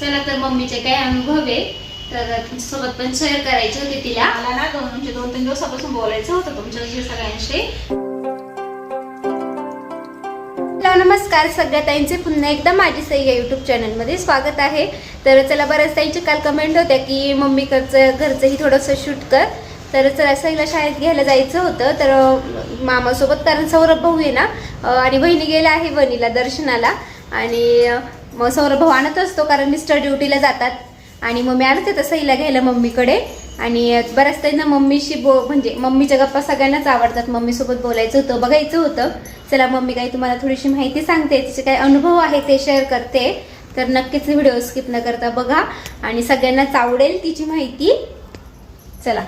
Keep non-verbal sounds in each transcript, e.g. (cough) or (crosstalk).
चला तर मम्मीचे काय अनुभव आहे. तर तुमच्यासोबत पण शेअर करायचे होते तिला. मला ना दोन म्हणजे दोन तीन दिवसापासून बोलायचं होतं तुमच्याशी सगळ्यांशी. नमस्कार. सगळ्या ताईंचे पुन्हा एकदा माझी सई या यूट्यूब चॅनलमध्ये स्वागत आहे. तर चला बऱ्याच ताईंचे काल कमेंट होत्या की मम्मीकडचं घरचंही थोडंसं शूट कर. तर चला सईला शाळेत घ्यायला जायचं होतं. तर मामासोबत कारण सौरभ भाऊ आहे ना आणि बहिणी गेल्या आहे वणीला दर्शनाला. आणि मग सौरभ भाऊ आणत असतो कारण मिस्टर ड्युटीला जातात. आणि मग मी आणते तसं सईला घ्यायला मम्मीकडे. आणि बऱ्याच त्यांना मम्मीशी बो म्हणजे मम्मीच्या गप्पा सगळ्यांनाच आवडतात. मम्मीसोबत बोलायचं होतं बघायचं होतं. चला मम्मी काही तुम्हाला थोडीशी माहिती सांगते. तिचे काही अनुभव आहे ते शेअर करते. तर नक्कीच व्हिडिओ स्किप न करता बघा. आणि सगळ्यांनाच आवडेल तिची माहिती. चला.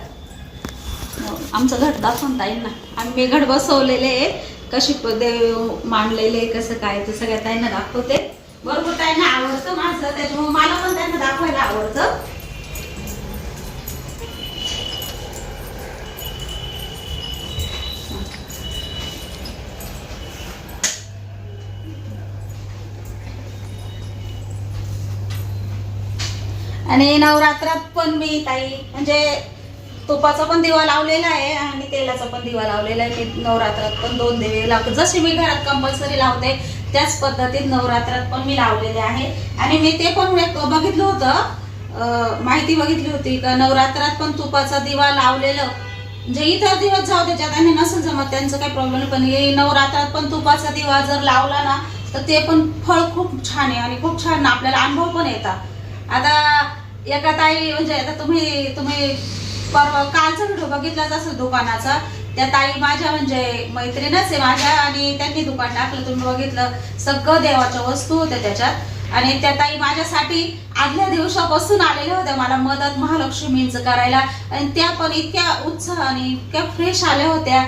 आमचं घट दाखवून ताईंना ना. आम्ही घट बसवलेले आहे कशी प- देव मांडलेले कसं काय ते सगळ्या ताईंना दाखवते. बरोबर त्यांना आवडतं माझं त्याच्यामुळे मला पण त्यांना दाखवायला आवडतं. आणि नवरात्रात पण मी ताई म्हणजे तुपाचा पण दिवा लावलेला आहे आणि तेलाचा पण दिवा लावलेला आहे. मी नवरात्रात पण दोन दिवे लावते. जशी मी घरात कंपल्सरी लावते त्याच पद्धतीत नवरात्रात पण मी लावलेले आहे. आणि मी ते पण बघितलं होतं. माहिती बघितली होती का नवरात्रात पण तुपाचा दिवा लावलेलं. म्हणजे इतर दिवस जाऊ त्याच्यात आणि नसेल जमत त्यांचं काही प्रॉब्लेम पण हे नवरात्रात पण तुपाचा दिवा जर लावला ना तर ते पण फळ खूप छान आहे आणि खूप छान आपल्याला अनुभव पण येतात. आता एका ताई म्हणजे आता तुम्ही तुम्ही परवा कालचा व्हिडिओ बघितलाच असेल दुकानाचा. त्या ताई माझ्या म्हणजे मैत्रीणच आहे माझ्या आणि त्यांनी दुकान टाकलं. तुम्ही बघितलं सगळं देवाच्या वस्तू होत्या त्याच्यात. आणि त्या ताई माझ्यासाठी आदल्या दिवसापासून आलेल्या होत्या मला मदत महालक्ष्मींचं करायला. आणि त्या पण इतक्या उत्साह आणि इतक्या फ्रेश आल्या होत्या.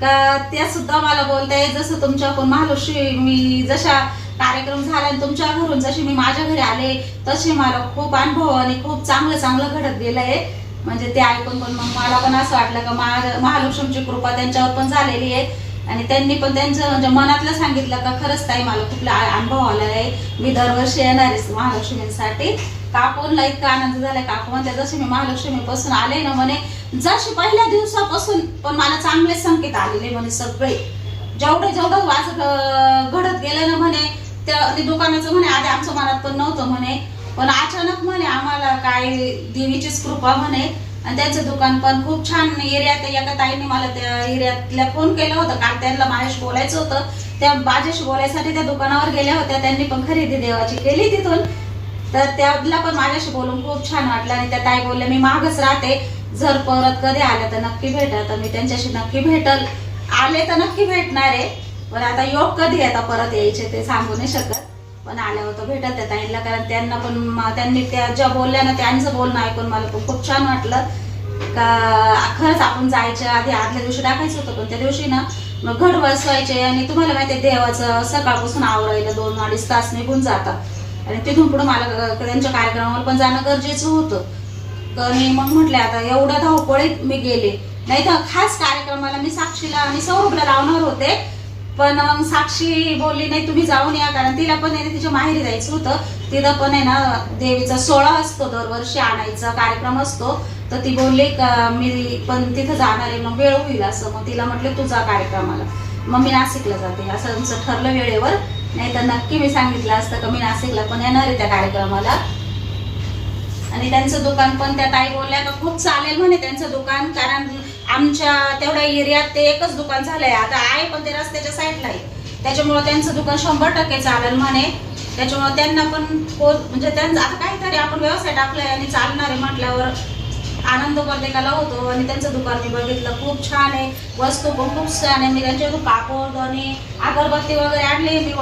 का त्या सुद्धा मला बोलताय जसं तुमच्याकडून महालक्ष्मी मी जशा कार्यक्रम झाला आणि तुमच्या घरून जशी मी माझ्या घरी आले तसे मला खूप अनुभव आणि खूप चांगलं चांगलं घडत गेलंय. म्हणजे ते ऐकून पण मग मला पण असं वाटलं का महा- महालक्ष्मीची कृपा त्यांच्यावर पण झालेली आहे. आणि त्यांनी पण त्यांचं म्हणजे मनातलं सांगितलं का खरंच ताई मला खूप अनुभव आला आहे मी दरवर्षी येणार आहे महालक्ष्मींसाठी. काकूनला इतका आनंद झालाय. काकू म्हणते जसे मी महालक्ष्मीपासून आले ना म्हणे जशी पहिल्या दिवसापासून पण मला चांगले संकेत आलेले म्हणे सगळे. जेवढे जेवढं वाज घडत गेलं ना म्हणे त्या दुकानाचं म्हणे आधी आमच्या मनात पण नव्हतं म्हणे. पण अचानक म्हणे आम्हाला काय देवीचीच कृपा म्हणे. आणि त्यांचं दुकान पण खूप छान एरियात एका ताईने मला त्या एरियातल्या फोन केला होता. कारण त्यांना माझ्याशी बोलायचं होतं. त्या माझ्याशी बोलायसाठी त्या दुकानावर गेल्या होत्या. त्यांनी पण खरेदी देवाची केली तिथून. तर त्याला पण माझ्याशी बोलून खूप छान वाटलं. आणि त्या ताई बोलल्या मी मागच राहते. जर परत कधी आल्या तर नक्की भेटा तर मी त्यांच्याशी नक्की भेटल. आले तर नक्की भेटणार. आहे पण आता योग कधी आता परत यायचे ते सांगू नाही शकत. पण आल्यावर तर भेटत त्या ताईंना कारण त्यांना पण त्यांनी त्या ज्या बोलल्या ना त्यांचं बोलणं ऐकून मला पण खूप छान वाटलं. का खरंच आपण जायच्या आधी आदल्या दिवशी टाकायचं होतं पण त्या दिवशी ना मग घड बसवायचे आणि तुम्हाला माहिती देवाचं सकाळपासून आवरायला दोन अडीच तास निघून जातात. आणि तिथून पुढे मला त्यांच्या कार्यक्रमावर पण जाणं गरजेचं होतं. आणि मग म्हटले आता एवढ्या धावपळीत मी गेले. नाही तर खास कार्यक्रमाला मी साक्षीला आणि सौरभला लावणार होते. पण मग साक्षी बोलली नाही तुम्ही जाऊन या कारण तिला पण आहे ना तिच्या माहेरी जायचं होतं. तिथं पण आहे ना देवीचा सोहळा असतो दरवर्षी आणायचा कार्यक्रम असतो. तर ती बोलली मी पण तिथं जाणार आहे मग वेळ होईल असं. मग तिला म्हटलं तुझा कार्यक्रमाला. मग मी नाशिकला जाते. असं आमचं ठरलं वेळेवर. नाही तर नक्की मी सांगितलं असतं का मी नाशिकला पण येणार आहे त्या कार्यक्रमाला. आणि त्यांचं दुकान पण त्या ताई बोलल्या का खूप चालेल म्हणे त्यांचं दुकान कारण आमच्या तेवढ्या एरियात ते एकच दुकान झालंय. आता आहे पण ते रस्त्याच्या साईडला आहे. त्याच्यामुळे त्यांचं दुकान शंभर टक्के चालेल म्हणे. त्याच्यामुळे त्यांना पण को- म्हणजे त्यांचं आता काहीतरी आपण व्यवसाय टाकलाय आणि चालणार आहे म्हटल्यावर आनंद प्रत्येकाला होतो आणि त्यांचं दुकान मी बघितलं खूप छान आहे. वस्तू पण खूप छान आहे. मी त्यांच्याकडून कापड आणि अगरबत्ती वगैरे आणली मी.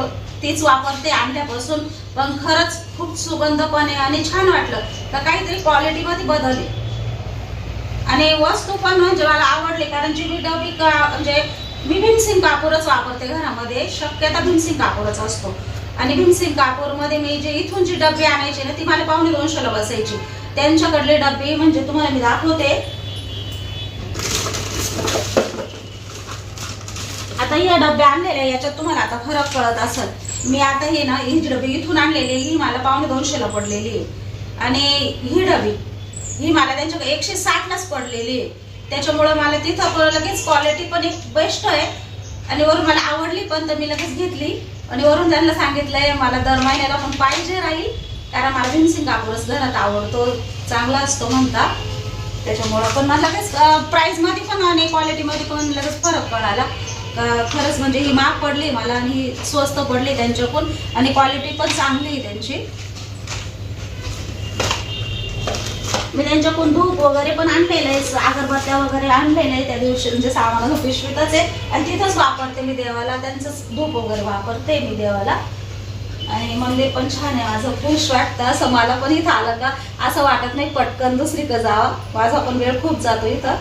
तीच वापरते आणल्यापासून. पण खरंच खूप सुगंध पण आहे आणि छान वाटलं. तर काहीतरी क्वालिटीमध्ये बदल आहे. आणि वस्तू पण म्हणजे मला आवडली कारण जी डबी का म्हणजे मी भीमसिंग कापूरच वापरते घरामध्ये. शक्यता भीमसिंग कापूरच असतो. आणि भीमसिंग कापूरमध्ये मी जे इथून जी डबी आणायची ना ती मला पावणे दोनशेला बसायची. त्यांच्याकडले डबे म्हणजे तुम्हाला मी दाखवते. आता या डब्या आणलेल्या याच्यात तुम्हाला आता फरक कळत असेल. मी आता हे ना ही डबी इथून आणलेली आहे, ही मला पावणे दोनशेला पडलेली आहे. आणि ही डबी ही मला त्यांच्याकडे एकशे साठलाच पडलेली आहे. त्याच्यामुळं मला तिथं लगेच क्वालिटी पण एक बेस्ट आहे. आणि वरून मला आवडली पण तर मी लगेच घेतली. आणि वरून त्यांना सांगितलंय मला दर महिन्याला पण पाहिजे राहील. कारण मला भीमसिंग कापूरच घरात आवडतो. चांगला असतो म्हणता. त्याच्यामुळं पण मला लगेच प्राईजमध्ये पण आणि क्वालिटीमध्ये पण लगेच फरक कळाला खरंच म्हणजे ही महाग पडली मला आणि स्वस्त पडली त्यांच्याकडून. आणि क्वालिटी पण चांगली आहे त्यांची. मी त्यांच्याकडून धूप वगैरे पण आणलेलं आहे अगरबत्त्या वगैरे आणलेलं आहे त्या दिवशी. म्हणजे सामानाला पिशवीतच आहे. आणि तिथंच वापरते मी देवाला. त्यांचंच धूप वगैरे वापरते मी देवाला. आणि मंदिर पण छान आहे. माझं खुश वाटतं. असं मला पण इथं आलं का असं वाटत नाही पटकन दुसरीकडं जावं. माझा पण वेळ खूप जातो इथं.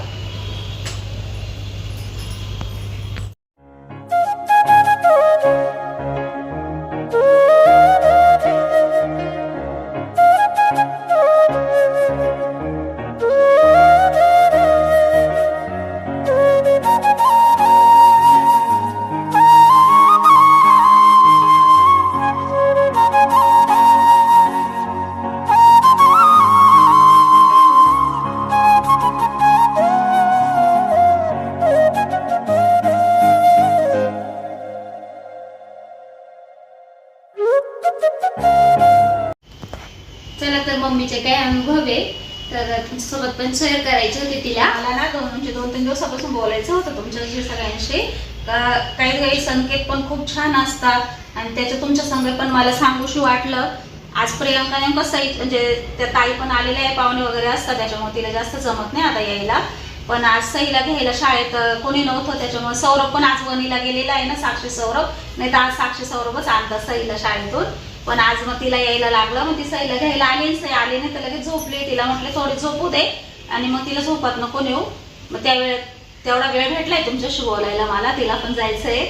पण शेअर करायची होती तिला. मला ना दोन म्हणजे दोन तीन दिवसापासून बोलायचं होतं तुमच्याशी सगळ्यांशी. काही काही संकेत पण खूप छान असतात. आणि त्याच्या तुमच्या संगत पण मला सांगूशी वाटलं. आज प्रियंका नेमकं सई म्हणजे त्या ताई पण आलेल्या आहे पाहुणे वगैरे असतात. त्याच्यामुळे तिला जास्त जमत नाही आता यायला. पण आज सईला घ्यायला शाळेत कोणी नव्हतं. त्याच्यामुळे सौरभ पण आज वणीला गेलेला आहे ना साक्षी सौरभ. नाही तर आज साक्षी सौरभच आणतात सईला शाळेतून. पण आज मग तिला यायला लागलं मग ती सईला घ्यायला आली सई आली नाही तर लगेच झोपली. तिला म्हटलं थोडी झोपू दे. आणि मग तिला झोपत नको नेऊ. मग त्यावेळेत तेवढा वेळ भेटलाय तुमच्याशी बोलायला मला. तिला पण जायचं आहे.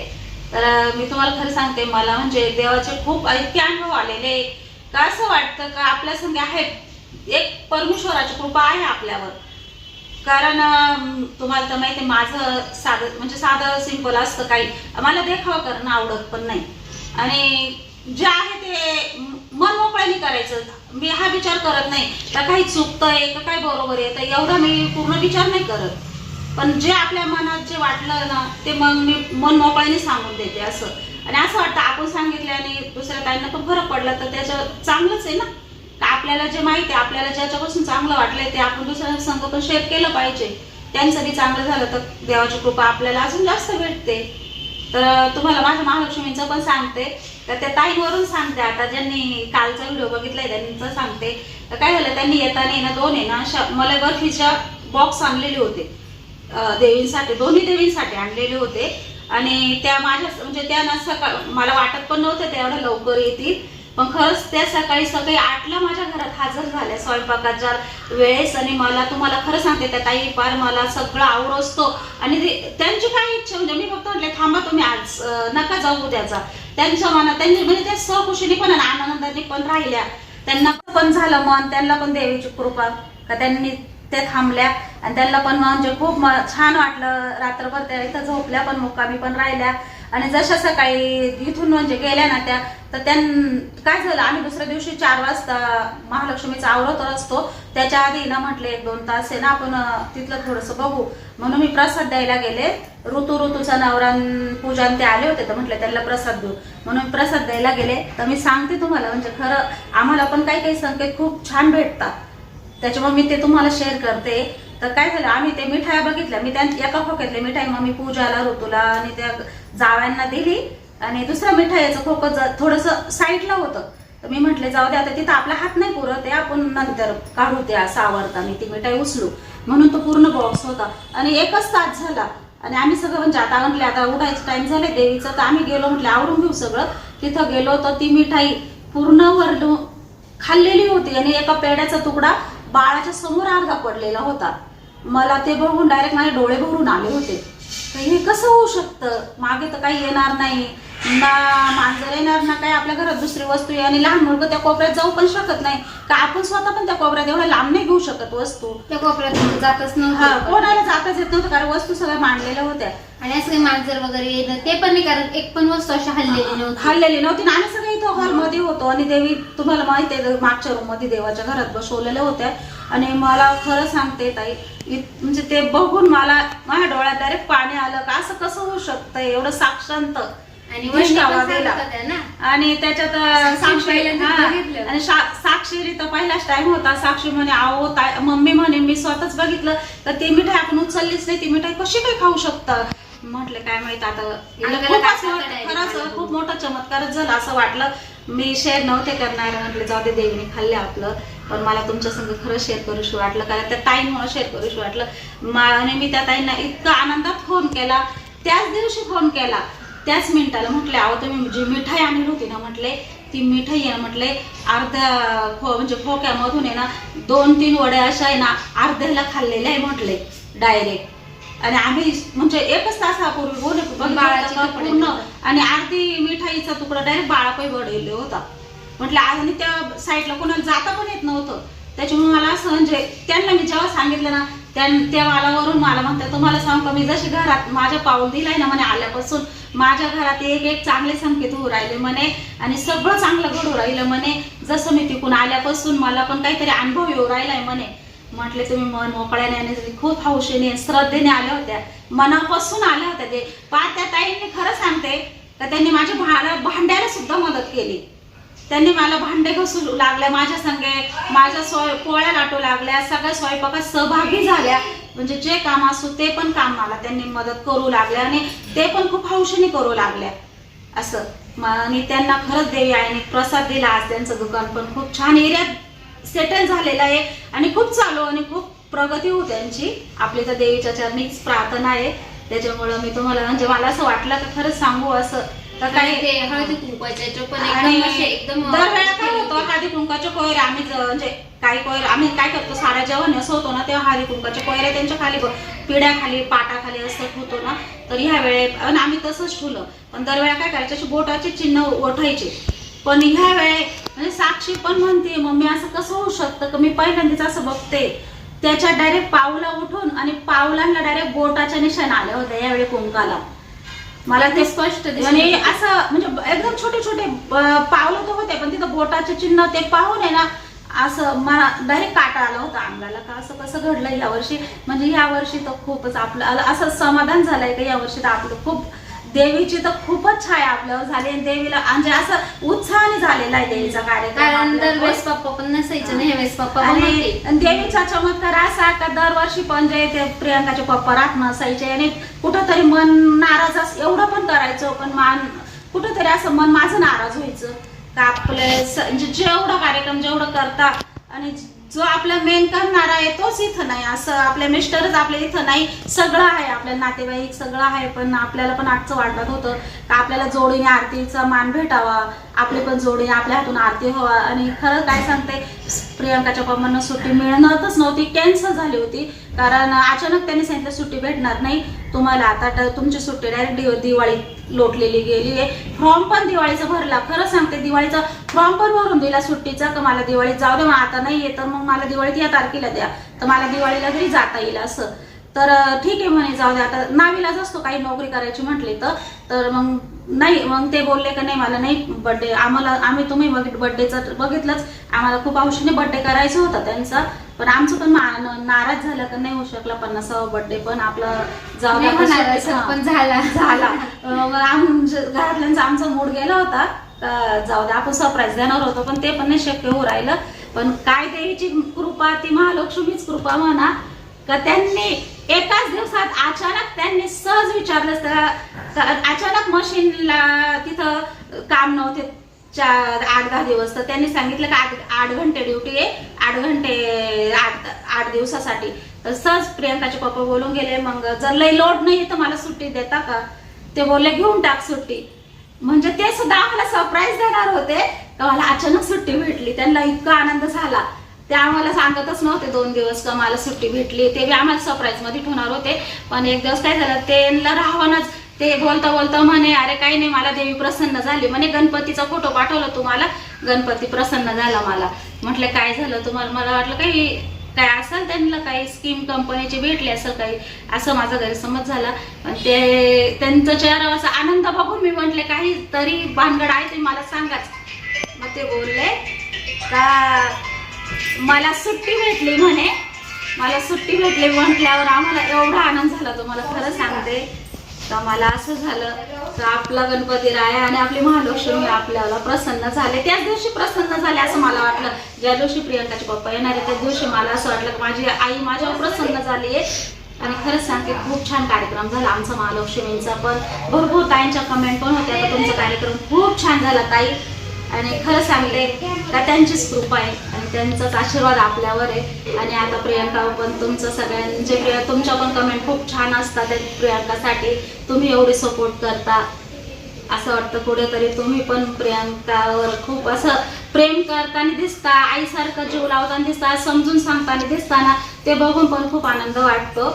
तर मी तुम्हाला खरं सांगते मला म्हणजे देवाचे खूप इतके अनुभव आलेले का असं वाटतं का? आपल्या संगे आहेत. एक परमेश्वराची कृपा आहे आपल्यावर. कारण तुम्हाला तर माहिती आहे, माझं साधं म्हणजे साधं सिंपल असतं काही. मला देखावा करणं आवडत पण नाही. आणि जे आहे ते मनमोकळ्याने मन मोकळ्याने करायचं. मी हा विचार करत नाही. का काही चुकतंय का काय बरोबर आहे तर एवढा मी पूर्ण विचार नाही करत. पण जे आपल्या मनात जे वाटलं ना ते मग मी मन मोकळ्याने सांगून देते असं. आणि असं वाटतं आपण सांगितलं आणि दुसऱ्या ताईंना पण फरक पडला तर त्याचं चांगलंच आहे ना. आपल्याला जे माहिती आहे आपल्याला ज्याच्यापासून चांगलं वाटलंय ते आपण दुसऱ्या संघ पण शेअर केलं पाहिजे. त्यांचं बी चांगलं झालं तर देवाची कृपा आपल्याला अजून जास्त भेटते. तर तुम्हाला माझ्या महालक्ष्मीचं पण सांगते. तर त्या ताईंवरून सांगते. आता ज्यांनी कालचा व्हिडिओ बघितलाय त्यांचं सांगते. तर काय झालं त्यांनी येताना ना दोन आहे ना अशा मला बर्फीच्या बॉक्स आणलेले होते. देवींसाठी दोन्ही देवींसाठी आणलेले होते. आणि त्या माझ्या म्हणजे त्या ना सकाळ मला वाटत पण नव्हतं त्या एवढ्या लवकर येतील. पण खरंच त्या सकाळी सकाळी आठला माझ्या घरात हजर झाल्या स्वयंपाकाच्या वेळेस आणि मला तुम्हाला खरं सांगते त्या ताई पार मला सगळं आवड असतो आणि ते- त्यांची काय इच्छा म्हणजे मी फक्त म्हटलं थांबा तुम्ही आज नका जाऊ उद्याचा. त्यांच्या मनात त्यांनी म्हणजे त्या सहकुशीने पण आणि आनंदाने पण राहिल्या. त्यांना पण झालं मन त्यांना पण देवीची कृपा. का त्यांनी त्या थांबल्या. आणि त्यांना पण म्हणजे खूप छान वाटलं रात्रभर त्या इथं झोपल्या पण मुक्कामी पण राहिल्या. आणि जशा सकाळी इथून म्हणजे गेल्या ना त्या तर त्यां काय झालं? आम्ही दुसऱ्या दिवशी चार वाजता महालक्ष्मीचा आवरत असतो. त्याच्या आधी ना म्हटले एक दोन तास आहे ना आपण तिथलं थोडंसं बघू. म्हणून मी प्रसाद द्यायला गेले. ऋतू ऋतूचा नवरान पूजा ते आले होते तर म्हटलं त्यांना प्रसाद देऊ. म्हणून प्रसाद द्यायला गेले. तर मी सांगते तुम्हाला म्हणजे खरं आम्हाला पण काही काही संकेत खूप छान भेटतात. त्याच्यामुळे मी ते तुम्हाला शेअर करते. तर काय झालं आम्ही ते मिठाया बघितल्या. मी त्या एका खोक्यातल्या मिठाई मग मी पूजाला ऋतूला आणि त्या जाव्यांना दिली. आणि दुसऱ्या मिठाईचं खोकं थोडंसं साईडला होतं. तर मी म्हटले जाऊ दे आता तिथं आपला हात नाही पुरत आहे. आपण नंतर काढू त्या सावरता. मी ती मिठाई उचलू. म्हणून तो पूर्ण बॉक्स होता. आणि एकच तास झाला. आणि आम्ही सगळं म्हणजे आता म्हटले आता उठायचं टाईम झालं देवीचं. तर आम्ही गेलो म्हटलं आवरून घेऊ सगळं. तिथं गेलो तर ती मिठाई पूर्ण वरडू खाल्लेली होती. आणि एका पेड्याचा तुकडा बाळाच्या समोर अर्धा पडलेला होता. मला ते बघून डायरेक्ट माझे डोळे भरून आले होते. तर हे कसं होऊ शकतं? मागे तर काही येणार नाही. ना मांजर येणार ना काही आपल्या घरात दुसरी वस्तू आहे आणि लहान मुलगा त्या कोपऱ्यात जाऊ पण शकत नाही. का आपण स्वतः पण त्या कोपऱ्यात एवढ्या लांब नाही घेऊ शकत वस्तू? त्या कोपऱ्यात जातच हा नव्हतं कोणाला जाताच येत नव्हतं कारण वस्तू सगळ्या मांडलेल्या होत्या. आणि असं काही मांजर वगैरे येणं ते पण नाही कारण एक पण वस्तू अशी हल्लेली नव्हती. खाल्लेली नव्हती ना आम्ही सगळे इथं हॉलमध्ये होतो आणि देवी तुम्हाला माहिती आहे मागच्या रूममध्ये देवाच्या घरात बसवलेल्या होत्या. आणि मला खरं सांगते ताई इत- म्हणजे ते बघून मला माझ्या डोळ्यात डायरेक्ट पाणी आलं का असं कसं होऊ शकतं एवढं साक्षांत. आणि आणि त्याच्यात साक्षी हा. तर पहिलाच टाइम होता. साक्षी म्हणे आहो मम्मी म्हणे मी स्वतःच बघितलं. तर ती मिठाई आपण उचललीच नाही. ती मिठाई कशी काय खाऊ शकतं? म्हटलं काय माहीत आता खरंच. खूप मोठा चमत्कारच झाला. असं वाटलं मी शेअर नव्हते करणार. म्हटलं जाऊ दे देवीने खाल्ले आपलं. पण मला तुमच्या संग खरं शेअर करूशी वाटलं. कारण त्या ताईंमुळे शेअर करूशी वाटलं. आणि मी त्या ताईंना इतका आनंदात फोन केला. त्याच दिवशी फोन केला. त्याच मिनिटाला म्हटले अहो तुम्ही जी मिठाई आणली होती ना म्हटले ती मिठाई आहे ना म्हटले अर्ध्या खो म्हणजे खोक्यामधून आहे ना दोन तीन वड्या अशा आहे ना अर्ध्याला खाल्लेल्या आहे म्हटले डायरेक्ट. आणि आम्ही म्हणजे एकच तासापूर्वी बोल पूर्ण. आणि अर्धी मिठाईचा तुकडा डायरेक्ट बाळापाई बडवले होता. म्हटलं आज आणि त्या साईडला कोणाला जाता पण येत नव्हतं. त्याच्यामुळे मला असं म्हणजे त्यांना मी जेव्हा सांगितलं ना त्या त्या मालावरून मला म्हणतात तुम्हाला सांगू का मी जशी घरात माझ्या पाऊल दिलाय ना म्हणे आल्यापासून माझ्या घरात एक एक चांगले संकेत होऊ राहिले म्हणे आणि सगळं चांगलं घडू राहिलं म्हणे. जसं मी तिकून आल्यापासून मला पण काहीतरी अनुभव येऊ राहिलाय म्हणे. म्हटले तुम्ही मन मोकळ्याने आणि खूप हौशेने श्रद्धेने आल्या होत्या. मनापासून आल्या होत्या ते. पा त्या ताईंनी खरं सांगते का त्यांनी माझ्या भाडा भांड्याला सुद्धा मदत केली. त्यांनी मला भांडे घसू लागल्या माझ्या संगे माझ्या स्वय पोळ्या लाटू लागल्या सगळ्या स्वयंपाकात सहभागी झाल्या. म्हणजे जे काम असू ते पण काम मला त्यांनी मदत करू लागल्या आणि ते पण खूप हौशीने करू लागल्या. असं. आणि त्यांना खरंच देवी आईने प्रसाद दिला. आज त्यांचं दुकान पण खूप छान एरियात सेटल झालेलं आहे आणि खूप चालू आणि खूप प्रगती होऊ त्यांची. आपली तर देवीच्या चरणीच प्रार्थना आहे. त्याच्यामुळं मी तुम्हाला म्हणजे मला असं वाटलं तर खरंच सांगू असं. तर काही ते हळदी कुंकवाचे याच्यावर पण आणि एकदम असे एकदम दरवेळेला काय होतं हळदी कुंकाच्या कोयऱ्या आम्ही ज- म्हणजे काही कोयऱ्या आम्ही काय करतो साड्या जेव्हा नेसवतो ना तेव्हा हळदी कुंकाच्या कोयऱ्या त्यांच्या खाली ब- पिढ्याखाली पाटाखाली असं होतो ना तर ह्या वेळे आणि आम्ही तसंच ठेवलं. पण दरवेळेला काय करायचं अशी बोटाचे चिन्ह ओठायचे. पण ह्या वेळे म्हणजे साक्षी पण म्हणते मम्मी असं कसं होऊ शकतं का? मी पहिल्यांदाच असं बघते. त्याच्या डायरेक्ट पावला उठून आणि पावलांना डायरेक्ट बोटाच्या निशाण आल्या होत्या यावेळी कुंकाला. मला ते स्पष्ट दिसत आणि. असं म्हणजे एकदम छोटे छोटे पावलं तर होते पण तिथं बोटाचे चिन्ह ते पाहून आहे ना असं मला डायरेक्ट काटा आला होता अंगाला का असं कसं घडलं या वर्षी म्हणजे या वर्षी तर खूपच आपलं असं समाधान झालंय का या वर्षी तर आपलं खूप देवीची तर खूपच छाया आपल्यावर झाली आणि देवीला म्हणजे असं उत्साहाने झालेला आहे देवीचा कार्यक्रम कारण आपल्यावर. दरवेळेस पप्पा पण नसायचे ना ह्यावेळेस पप्पा आणि देवीचा चमत्कार असा का दरवर्षी पण जे ते प्रियांकाचे पप्पा राहत नसायचे आणि कुठंतरी मन नाराज अस एवढं पण करायचं पण मान कुठंतरी असं मन माझं नाराज व्हायचं का आपले स- म्हणजे जेवढं कार्यक्रम जेवढं करता आणि जो आपला मेन करणारा आहे तोच इथं नाही. असं आपल्या मिस्टरच आपल्या इथं नाही. सगळं आहे आपल्या नातेवाईक सगळं आहे पण आपल्याला पण आजचं वाटत होतं का आपल्याला जोडीने आरतीचा मान भेटावा. आपली पण जोडीने आपल्या हातून आरती व्हावा आणि खरं काय सांगते प्रियंकाच्या पप्पांना सुट्टी मिळणारच नव्हती. कॅन्सल झाली होती. कारण अचानक त्यांनी सांगितलं सुट्टी भेटणार नाही. तुम्हाला आता तुमची सुट्टी डायरेक्ट दिवाळी लोटलेली गेली आहे. फॉर्म पण दिवाळीचा भरला. खरं सांगते दिवाळीचा फॉर्म पण भरून दिला सुट्टीचा का मला दिवाळीत जाऊ दे मग आता नाही येत तर मग मला दिवाळीत या तारखेला द्या. तर मला दिवाळीला घरी जाता येईल असं. तर ठीक आहे म्हणे जाऊ दे. आता नावीलाच असतो काही नोकरी करायची म्हटली तर. तर मग नाही मग ते बोलले का नाही मला नाही बर्थडे आम्हाला आम्ही तुम्ही बर्थडेचं बघितलंच. आम्हाला खूप हौशीने बर्थडे करायचा होता त्यांचा. पण आमचं पण नाराज झालं का नाही होऊ शकला पन्नासावा बर्थडे पण आपलं जाऊ. पण झाला. झाला. घरातल्यांचा आमचा मूड गेला होता. जाऊ दे आपण सरप्राईज देणार होतो पण ते पण नाही शक्य होऊ राहिलं. पण काय देवीची कृपा ती महालक्ष्मीच कृपा म्हणा का त्यांनी एकाच दिवसात अचानक त्यांनी सहज विचारलं तर अचानक मशीनला तिथं काम नव्हते चार आठ दहा दिवस. तर त्यांनी सांगितलं की आठ आठ घंटे ड्युटी आहे आठ घंटे आठ आठ दिवसासाठी. तर सहज प्रियंकाचे पप्पा बोलून गेले मग जर लई लोड नाही तर मला सुट्टी देता का? ते बोलले घेऊन टाक सुट्टी. म्हणजे ते सुद्धा आम्हाला सरप्राईज देणार होते तर मला अचानक सुट्टी भेटली. त्यांना इतका आनंद झाला. ते आम्हाला सांगतच नव्हते दोन दिवस का मला सुट्टी भेटली. ते बी आम्हाला सरप्राईजमध्ये ठेवणार होते. पण एक दिवस काय झालं त्यांना राहवानच ते बोलता बोलता म्हणे अरे काही नाही मला देवी प्रसन्न झाली. म्हणे गणपतीचा फोटो पाठवला तुम्हाला. गणपती प्रसन्न झाला मला. म्हटलं काय झालं तुम्हाला? मला वाटलं काही काय असेल त्यांना काही स्कीम कंपनीची भेटली असेल काही? असं माझा गैरसमज झाला. पण ते त्यांचा चेहरा असा आनंद बघून मी म्हटले काही तरी भानगड आहे ते मला सांगाच. मग ते बोलले का मला सुट्टी भेटली म्हणे. मला सुट्टी भेटली म्हटल्यावर आम्हाला एवढा आनंद झाला तुम्हाला खरं सांगते. तर मला असं झालं तर आपला गणपती राय आणि आपली महालक्ष्मी आपल्याला प्रसन्न झाले. त्याच दिवशी प्रसन्न झाले असं मला वाटलं. ज्या दिवशी प्रियंकाचे पप्पा येणार आहे त्या दिवशी मला असं वाटलं की माझी आई माझ्यावर प्रसन्न झाली आहे. आणि खरंच सांगते खूप छान कार्यक्रम झाला आमचा महालक्ष्मींचा. पण भरपूर ताईंच्या कमेंट पण होत्या. का तुमचा कार्यक्रम खूप छान झाला ताई. आणि खरं सांगते का त्यांचीच कृपा आहे. त्यांचाच आशीर्वाद आपल्यावर आहे. आणि आता प्रियंका पण तुमचं सगळ्यांचे तुमच्या पण कमेंट खूप छान असतात प्रियांकासाठी प्रियंकासाठी. तुम्ही एवढे सपोर्ट करता. असं वाटतं कुठेतरी तुम्ही पण प्रियंकावर खूप असं प्रेम करताना दिसता आईसारखं जीव लावताना दिसता समजून सांगताना दिसताना ते बघून पण खूप आनंद वाटतो.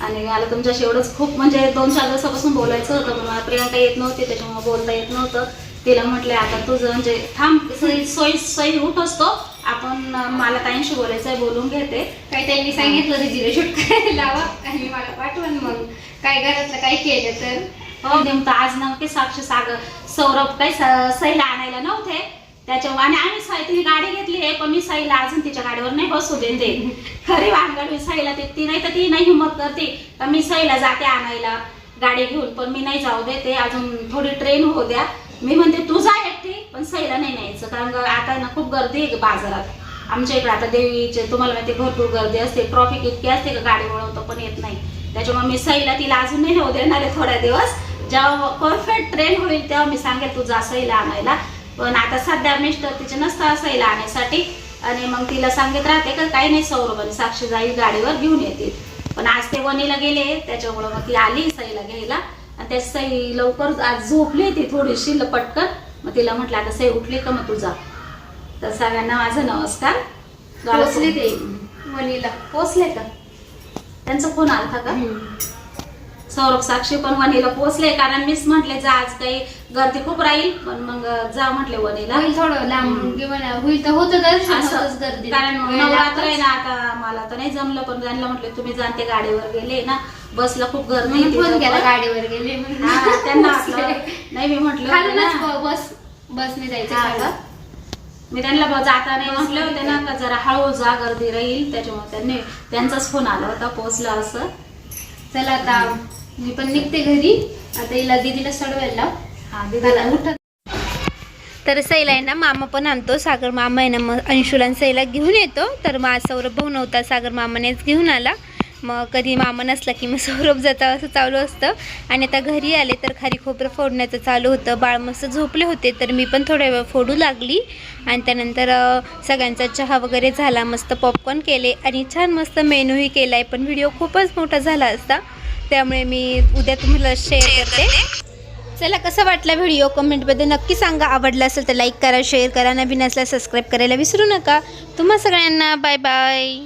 आणि मला तुमच्याशी एवढंच खूप म्हणजे दोन चार दिवसापासून बोलायचं होतं पण मला प्रियंका येत नव्हती त्याच्यामुळे बोलता येत नव्हतं. तिला म्हटले आता तुझं म्हणजे थांब सई सोयी सई उठ असतो. आपण मला ताईंशी बोलायचं आहे बोलून घेते. काही त्यांनी सांगितलं रिजीला शूट करायला लावा आणि मला पाठवून मग. काय घरातलं काय केलं तर. हो. नेमकं आज नक्की साक्षी सागर सौरभ काही स- सईला आणायला नव्हते. त्याच्यावर आणि आम्ही साई तिने गाडी घेतली आहे पण मी साईला अजून तिच्या गाडीवर नाही बसू देते. खरी भानगड मी साईला ते ती नाही तर ती नाही हिंमत करते. तर मी साईला जाते आणायला गाडी घेऊन पण मी नाही जाऊ देते. अजून थोडी ट्रेन होऊ द्या. मी म्हणते तू जा एकटी पण साईला नाही न्यायचं कारण आता ना खूप गर्दी आहे बाजारात. आमच्या इकडे आता देवीचे तुम्हाला माहिती भरपूर गर्दी असते. ट्रॉफिक इतकी असते का गाडी वळवतो पण येत नाही. त्याच्यामुळे मी सईला तिला अजून नाही नेऊ देणार आहे थोड्या दिवस. जेव्हा परफेक्ट ट्रेन होईल तेव्हा मी सांगेल तू जा सईला आणायला. पण आता सध्या मिस्टर तिचे नसतं सईला आणण्यासाठी आणि मग तिला सांगत राहते का काही नाही सौरभ साक्षी जाईल गाडीवर घेऊन येतील. पण आज ते वणीला गेले त्याच्यामुळं मग ती आली सईला घ्यायला. आणि त्या सई लवकर आज झोपली ती थोडीशी ल- पटकन मग तिला म्हटलं आता सई उठली का मग तू जा तर सगळ्यांना माझा नमस्कार. पोचले ते मनीला पोचले का? त्यांचा फोन आलता का? सौरभ साक्षी पण वणीला पोचले कारण मीच म्हटले जा आज काही गर्दी खूप राहील. पण मग जा म्हटले वणीला. होईल थोडं लांब. होईल तर होतं कारण नवरात्र आहे. ना आता मला तर नाही जमलं पण त्यांना म्हटलं तुम्ही जाणते गाडीवर गेले ना बसला खूप गर्दी फोन केला. गाडीवर गेले. हा, त्यांना (laughs) नाही मी म्हटलं बस बसने जायचं. मी त्यांना जाता नाही म्हटले होते ना का जरा हळू जा गर्दी राहील. त्याच्यामुळे त्यांनी त्यांचाच फोन आला होता पोहोचला असं. चला आता मी पण निघते घरी. आता हिला दीदीला सोडवायला. हा दीदीला. उठत तर सईला आहे ना मामा पण आणतो. सागर मामा आहे ना मग अंशुला सईला घेऊन येतो. तर मग आज सौरभ भाऊ नव्हता सागर मामानेच घेऊन आला. मग कधी मामा नसला की मग (laughs) सौरभ जाता असं चालू असतं. आणि आता घरी आले तर खारी खोबरं फोडण्याचं चालू होतं. बाळ मस्त झोपले होते तर मी पण थोड्या वेळ फोडू लागली. आणि त्यानंतर सगळ्यांचा चहा वगैरे झाला मस्त पॉपकॉर्न केले आणि छान मस्त मेनूही केला आहे पण व्हिडिओ खूपच मोठा झाला असता. त्यामुळे मी उद्या तुम्हाला शेअर करते. चला कसा वाटला व्हिडिओ कमेंटमध्ये नक्की सांगा. आवडला असेल तर लाईक करा शेअर करा. नवीन असल्यास सबस्क्राईब करायला विसरू नका. तुम्हा सगळ्यांना बाय बाय